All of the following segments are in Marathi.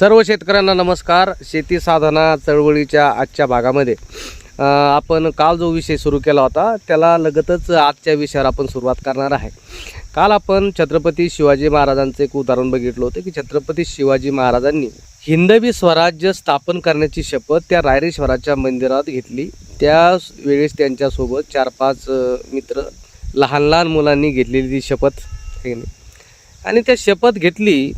सर्व शेतकऱ्यांना नमस्कार. शेती साधना चळवळीच्या आजच्या भागामध्ये आपण काल जो विषय सुरू केला होता त्याला लगतच आजच्या विषयावर आपण सुरुवात करणार आहे. काल आपण छत्रपती शिवाजी महाराजांचं एक उदाहरण बघितलं होतं की छत्रपती शिवाजी महाराजांनी हिंदवी स्वराज्य स्थापन करण्याची शपथ त्या रायरेश्वराच्या मंदिरात घेतली. त्या वेळेस त्यांच्यासोबत चार पाच मित्र लहान लहान मुलांनी घेतलेली ती शपथ. आणि त्या शपथ घेतली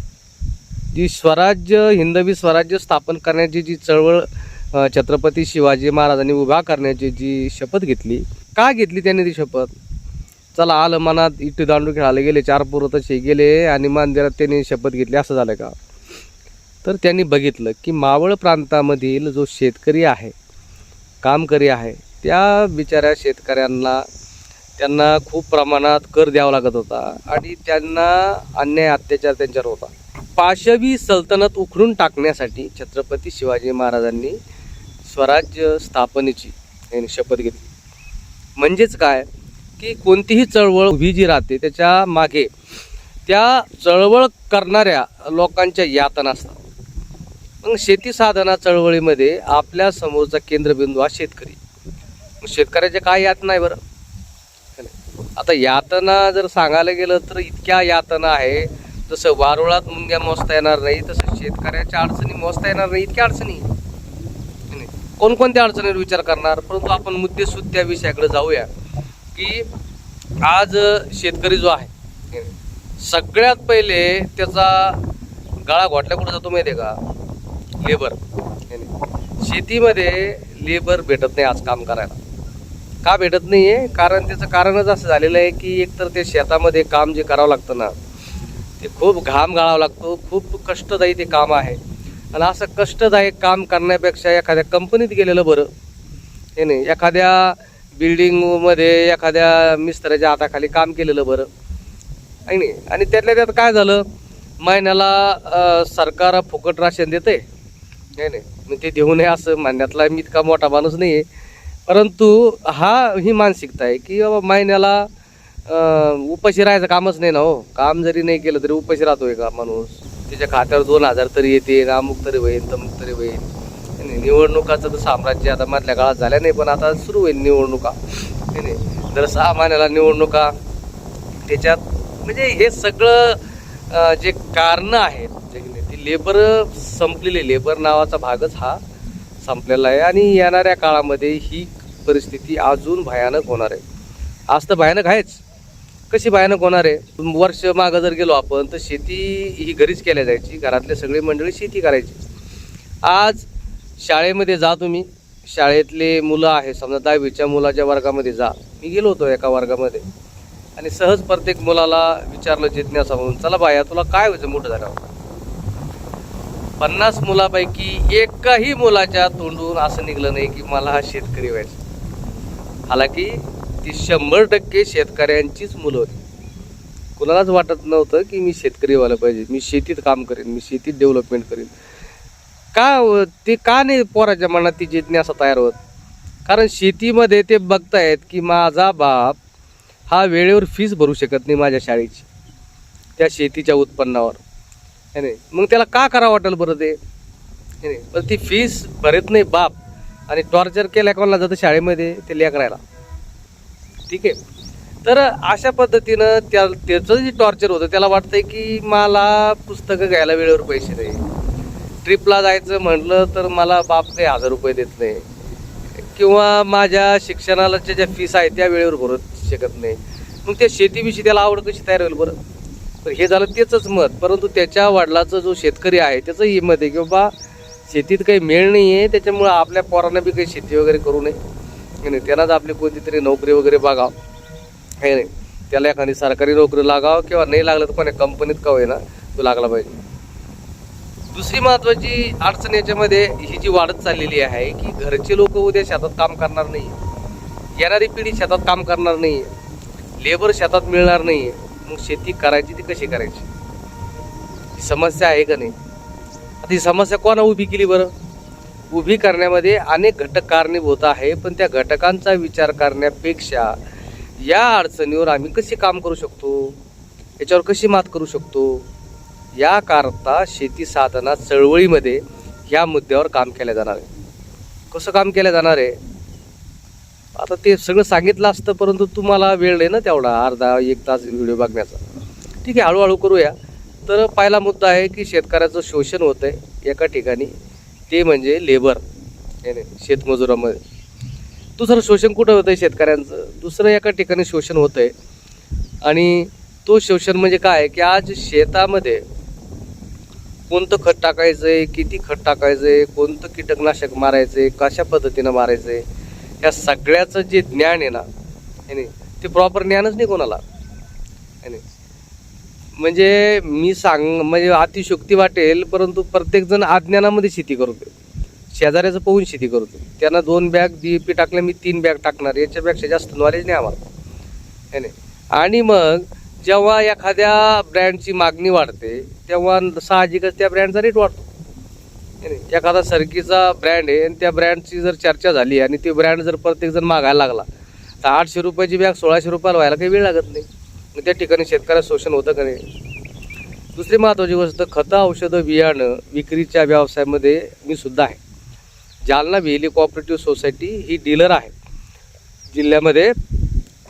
जी स्वराज्य हिंदवी स्वराज्य स्थापन करण्याची जी चळवळ छत्रपती शिवाजी महाराजांनी उभा करण्याची जी शपथ घेतली का घेतली त्यांनी ती शपथ? चला आलं मनात इट्टी दांडू खेळायला गेले चार पोरं तसे गेले आणि मंदिरात त्यांनी शपथ घेतली असं झालं का? तर त्यांनी बघितलं की मावळ प्रांतामधील जो शेतकरी आहे कामकरी आहे त्या बिचाऱ्या शेतकऱ्यांना त्यांना खूप प्रमाणात कर द्यावा लागत होता आणि त्यांना अन्याय अत्याचार त्यांच्यावर होता. पाशवी सल्तनत उखडून टाकण्यासाठी छत्रपती शिवाजी महाराजांनी स्वराज्य स्थापनेची यांनी शपथ घेतली. म्हणजेच काय? की कोणतीही चळवळ उभी जी राहते त्याच्यामागे त्या चळवळ करणाऱ्या लोकांच्या यातना असतात. मग शेती साधना चळवळीमध्ये आपल्या समोरचा केंद्रबिंदू हा शेतकरी. मग शेतकऱ्याच्या काय यातना आहे बरं? आता यातना जर सांगायला गेलं तर इतक्या यातना आहे जसं वारुळात मुंग्या मोजता येणार नाही तसं शेतकऱ्याच्या अडचणी मोजता येणार नाही इतक्या अडचणी. नाही? कोणकोणत्या अडचणीवर विचार करणार? परंतु आपण मुद्देसूद त्या विषयाकडे जाऊया. की आज शेतकरी जो आहे सगळ्यात पहिले त्याचा गळा घोटल्या कुठं जातो माहिती आहे का? लेबर. शेतीमध्ये लेबर भेटत नाही आज काम करायला. का भेटत नाही आहे कारण त्याचं कारणच असं झालेलं आहे की एकतर ते शेतामध्ये काम जे करावं लागतं ना ते खूप घाम गाळावा लागतो खूप कष्टदायी ते काम आहे. आणि असं कष्टदायक काम करण्यापेक्षा एखाद्या कंपनीत गेलेलं बरं. हे नाही एखाद्या बिल्डिंगमध्ये एखाद्या मिस्त्र्याच्या हाताखाली काम केलेलं बरं. आहे नाही? आणि त्यातल्या त्यात काय झालं? महिन्याला सरकार फुकट राशन देते नाही नाही. मी ते देऊ नये असं म्हणण्यातला मी इतका मोठा माणूस नाही आहे परंतु हा ही मानसिकता आहे की बाबा महिन्याला उपाशी राहायचं कामच नाही ना हो. काम जरी नाही केलं तरी उपाशी राहतोय का माणूस? त्याच्या खात्यावर दोन हजार तरी येते अमुक तरी होईल तमुक तरी होईल निवडणुकाचं तर साम्राज्य आता मधल्या काळात झाल्या नाही पण आता सुरू होईल निवडणुका. नाही नाही दर सहा महिन्याला निवडणुका त्याच्यात म्हणजे हे सगळं जे कारणं आहेत नाही, ती लेबर संपलेली लेबर नावाचा भागच हा संपलेला आहे. आणि येणाऱ्या काळामध्ये ही परिस्थिती अजून भयानक होणार आहे. आज तर भयानक आहेच. कशी भयानक होणार आहे? वर्ष मागं जर गेलो आपण तर शेती ही घरीच केल्या जायची. घरातले सगळे मंडळी शेती करायची. आज शाळेमध्ये जा तुम्ही. शाळेतले मुलं आहे समजा दहावीच्या मुलाच्या वर्गामध्ये जा. मी गेलो होतो एका वर्गामध्ये. आणि सहज प्रत्येक मुलाला विचारलं जिज्ञासा म्हणून चला बाया तुला काय व्हायचं मोठं झाल्यावर? पन्नास मुलापैकी एकाही मुलाच्या तोंडून असं निघलं नाही की मला हा शेतकरी व्हायचं. हालाकी ती शंभर टक्के शेतकऱ्यांचीच मुलं होती. कुणालाच वाटत नव्हतं की मी शेतकरी व्हायला पाहिजे. मी शेतीत काम करेन मी शेतीत डेव्हलपमेंट करेन. का हो, ते का नाही पोराच्या मनात ती जिज्ञासा तयार होत? कारण शेतीमध्ये ते बघतायत की माझा बाप हा वेळेवर फीस भरू शकत नाही माझ्या शाळेची त्या शेतीच्या उत्पन्नावर. है नाही? मग त्याला का करावं वाटेल बरं ते? नाही? पण ती फीस भरत नाही बाप. आणि टॉर्चर केल्या कोणाला जातं शाळेमध्ये? ते लेकरायला. ठीक आहे. तर अशा पद्धतीनं त्या त्याचं जे टॉर्चर होतं त्याला वाटतंय की मला पुस्तकं घ्यायला वेळेवर पैसे नाही. ट्रिपला जायचं म्हटलं तर मला बाप काही हजार रुपये देत नाही. किंवा माझ्या शिक्षणाला ज्या फीस आहे त्या वेळेवर भरत शकत नाही. मग त्या शेतीविषयी त्याला आवड कशी तयार होईल बरं? तर हे झालं त्याचंच मत. परंतु त्याच्या वडिलाचं जो शेतकरी आहे त्याचंही मत आहे की बाबा शेतीत काही मेळ नाही आहे त्याच्यामुळं आपल्या पोरांना बी काही शेती वगैरे करू नये. नाही त्यांनाच आपली कोणतीतरी नोकरी वगैरे बघाव. हे नाही त्याला एखादी सरकारी नोकरी लागाव किंवा नाही लागलं तर कोणा कंपनीत का होईना तो लागला पाहिजे. दुसरी महत्त्वाची अडचण याच्यामध्ये ही जी वाढत चाललेली आहे की घरचे लोक उद्या शेतात काम करणार नाही येणारी पिढी शेतात काम करणार नाही लेबर शेतात मिळणार नाही मग शेती करायची ती कशी करायची? ही समस्या आहे का नाही? आता ही समस्या कोणा उभी केली बरं? उभी करण्यामध्ये अनेक घटक कारणीभूत आहे पण त्या घटकांचा विचार करण्यापेक्षा या अडचणीवर आम्ही कसे काम करू शकतो? याच्यावर कशी मात करू शकतो? याकरता शेती साधना चळवळीमध्ये ह्या मुद्द्यावर काम केलं जाणार आहे. कसं काम केलं जाणार आहे? आता ते सगळं सांगितलं असतं परंतु तुम्हाला वेळ नाही ना तेवढा अर्धा एक तास व्हिडिओ बघण्याचा. ठीक आहे हळूहळू करूया. तर पहिला मुद्दा आहे की शेतकऱ्याचं शोषण होतं आहे एका ठिकाणी. ते म्हणजे लेबर. हे नाही शेतमजुरामध्ये दुसरं शोषण कुठं होतं आहे शेतकऱ्यांचं? दुसरं एका ठिकाणी शोषण होतं आहे आणि तो शोषण म्हणजे काय? आहे की आज शेतामध्ये कोणतं खत टाकायचं आहे किती खत टाकायचं आहे कोणतं कीटकनाशक मारायचं आहे कशा पद्धतीनं मारायचं आहे ह्या सगळ्याचं जे ज्ञान आहे ना हे नाही ते प्रॉपर ज्ञानच नाही कोणाला. हे नाही. म्हणजे मी सांग म्हणजे अतिशोक्ती वाटेल परंतु प्रत्येकजण अज्ञानामध्ये शेती करतो शेजाऱ्याचं पाहून शेती करतो त्यांना दोन बॅग डी पी टाकल्या मी तीन बॅग टाकणार. याच्यापेक्षा जास्त नॉलेज नाही आम्हाला. है नाही? आणि मग जेव्हा एखाद्या ब्रँडची मागणी वाढते तेव्हा साहजिकच त्या ब्रँडचा रेट वाढतो. नाही? एखादा सरकीचा ब्रँड आहे आणि त्या ब्रँडची जर चर्चा झाली आणि ते ब्रँड जर प्रत्येकजण मागायला लागला तर आठशे रुपयाची बॅग सोळाशे रुपयाला व्हायला काही वेळ लागत नाही. मग त्या ठिकाणी शेतकऱ्याला शोषण होतं का नाही? दुसरी महत्त्वाची गोष्ट खतं औषधं बियाणं विक्रीच्या व्यवसायामध्ये मी सुद्धा आहे. जालना वेली कॉपरेटिव्ह सोसायटी ही डीलर आहे. जिल्ह्यामध्ये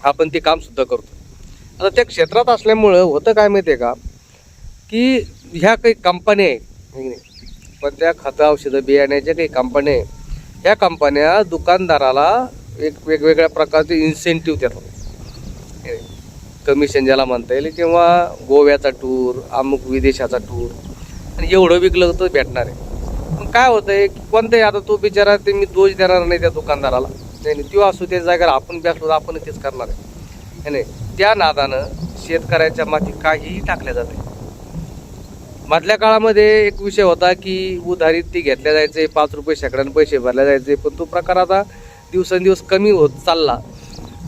आपण ते कामसुद्धा करतो. आता त्या क्षेत्रात असल्यामुळं होतं काय माहिती आहे का? की ह्या काही कंपन्या आहेत नाही? पण त्या खतं औषधं बियाण्याच्या काही कंपन्या आहे ह्या कंपन्या दुकानदाराला एक वेगवेगळ्या प्रकारचे इन्सेंटिव्ह देतात. कमिशन ज्याला म्हणता येईल. किंवा गोव्याचा टूर अमुक विदेशाचा टूर आणि एवढं विकलं तर भेटणार आहे. मग काय होतं आहे की कोणतंही आता तो बिचारा ते मी दोष देणार नाही त्या दुकानदाराला. नाही नाही तो असू त्या जागेवर आपण बी असू आपण तेच करणार आहे. नाही त्या नादानं शेतकऱ्याच्या माती काहीही टाकल्या जाते मधल्या काळामध्ये एक विषय होता की उधारीत ती घेतल्या जायचे पाच रुपये शेकड्यानं पैसे भरले जायचे पण तो प्रकार आता दिवसेंदिवस कमी होत चालला.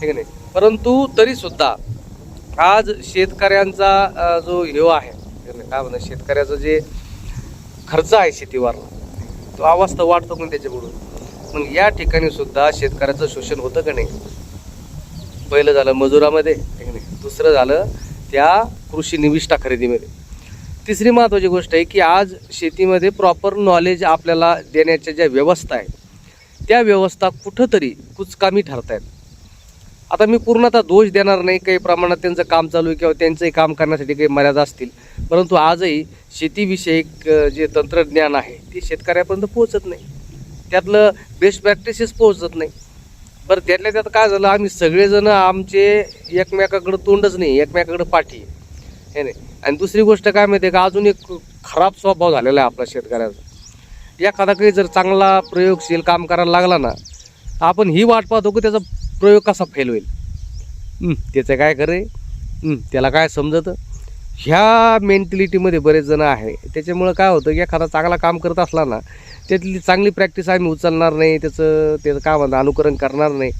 ठीक नाही? परंतु तरीसुद्धा आज शेतकऱ्यांचा जो हे आहे काय म्हणतात शेतकऱ्याचं जे खर्च आहे शेतीवरला तो आवाज तर वाढतो पण त्याच्याकडून? मग या ठिकाणी सुद्धा शेतकऱ्याचं शोषण होतं का नाही? पहिलं झालं मजुरामध्ये नाही? दुसरं झालं त्या कृषी निविष्ठा खरेदीमध्ये. तिसरी महत्त्वाची गोष्ट आहे की आज शेतीमध्ये प्रॉपर नॉलेज आपल्याला देण्याच्या ज्या व्यवस्था आहेत त्या व्यवस्था कुठंतरी कुचकामी ठरत आहेत आता मी पूर्णतः दोष देणार नाही काही प्रमाणात त्यांचं काम चालू आहे किंवा त्यांचंही काम करण्यासाठी काही मर्यादा असतील. परंतु आजही शेतीविषयक जे तंत्रज्ञान आहे ते शेतकऱ्यापर्यंत पोहोचत नाही. त्यातलं बेस्ट प्रॅक्टिसेस पोहोचत नाही. बरं त्यातल्या त्यात काय झालं आम्ही सगळेजण आमचे एकमेकाकडं तोंडच नाही एकमेकाकडं पाठी हे नाही. आणि दुसरी गोष्ट काय माहिती आहे का अजून एक खराब स्वभाव झालेला आहे आपला शेतकऱ्याचा. एखादा काही जर चांगला प्रयोगशील काम करायला लागला ना आपण ही वाट पाहतो की त्याचा प्रयोग कसा फेल होईल? त्याचं काय हं, त्याला काय समजतं? ह्या मेंटॅलिटीमध्ये बरेच जण आहे. त्याच्यामुळं काय होतं की एखादा चांगला काम करत असला ना त्यातली चांगली प्रॅक्टिस आम्ही उचलणार नाही त्याचं त्याचं काय म्हणतं अनुकरण करणार नाही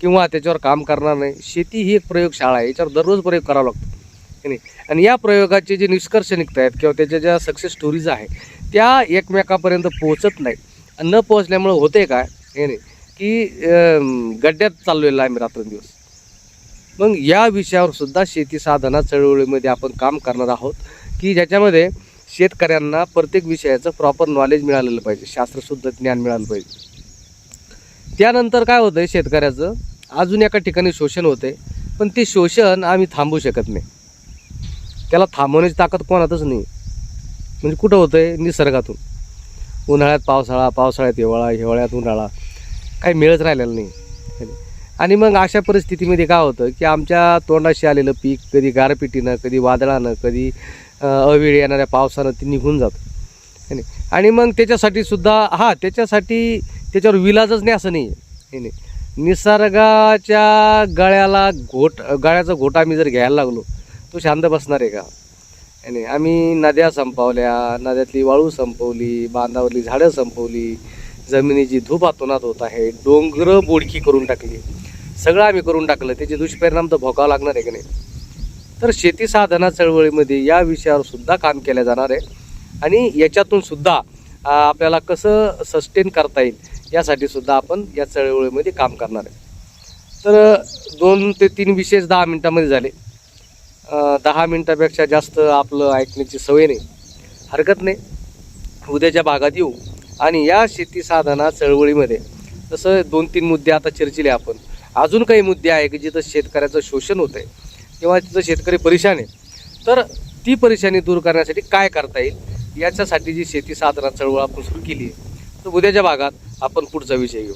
किंवा त्याच्यावर काम करणार नाही. शेती ही एक प्रयोगशाळा आहे याच्यावर दररोज प्रयोग करावा लागतो. है नाही? आणि या प्रयोगाचे जे निष्कर्ष निघत आहेत किंवा त्याच्या ज्या सक्सेस स्टोरीज आहे त्या एकमेकापर्यंत पोहोचत नाही आणि न पोहोचल्यामुळं होते काय? हे नाही. की गड्ड्यात चाललेला आहे आम्ही रात्रंदिवस. मग या विषयावर सुद्धा शेती साधना चळवळीमध्ये आपण काम करणार आहोत की ज्याच्यामध्ये शेतकऱ्यांना प्रत्येक विषयाचं प्रॉपर नॉलेज मिळालेलं पाहिजे शास्त्रशुद्ध ज्ञान मिळालं पाहिजे. त्यानंतर काय होतं आहे शेतकऱ्याचं अजून एका ठिकाणी शोषण होते पण ते शोषण आम्ही थांबवू शकत नाही. त्याला थांबवण्याची ताकद कोणातच नाही. म्हणजे कुठं होतं आहे निसर्गातून. उन्हाळ्यात पावसाळा पावसाळ्यात हिवाळा हिवाळ्यात उन्हाळा. काही मिळत राहिलेलं नाही. आणि मग अशा परिस्थितीमध्ये काय होतं की आमच्या तोंडाशी आलेलं पीक कधी गारपिटीनं कधी वादळानं कधी अवेळी येणाऱ्या पावसानं ते निघून जातं. है नाही? आणि मग त्याच्यासाठी सुद्धा हां त्याच्यासाठी त्याच्यावर विलाजच नाही असं नाही. आहे नाही? निसर्गाच्या गळ्याला घोट गळ्याचा घोट आम्ही जर घ्यायला लागलो तो शांत बसणार आहे का? आणि नाही? आम्ही नद्या संपवल्या नद्यातली वाळू संपवली बांधावरली झाडं संपवली जमिनीची धूप आतोनात होत आहे. डोंगर बोडकी करून टाकली. सगळं आम्ही करून टाकलं. त्याचे दुष्परिणाम तर भोगावं लागणार आहे की नाही? तर शेती साधना चळवळीमध्ये या विषयावर सुद्धा काम केलं जाणार आहे. आणि याच्यातून सुद्धा आपल्याला कसं सस्टेन करता येईल यासाठी सुद्धा आपण या चळवळीमध्ये काम करणार आहे. तर दोन ते तीन विशेष दहा मिनटामध्ये झाले. दहा मिनटापेक्षा जास्त आपलं ऐकण्याची सवय नाही. हरकत नाही. उद्याच्या भागात येऊ. आणि या शेती साधना चळवळीमध्ये जसं दोन तीन मुद्दे आता चर्चिले आपण. अजून काही मुद्दे आहे की जिथं शेतकऱ्याचं शोषण होतं आहे किंवा तिथं शेतकरी परेशान आहे तर ती परेशानी दूर करण्यासाठी काय करता येईल? याच्यासाठी जी शेती साधना चळवळ आपण सुरू केली आहे तर उद्याच्या भागात आपण पुढचा विषय घेऊ.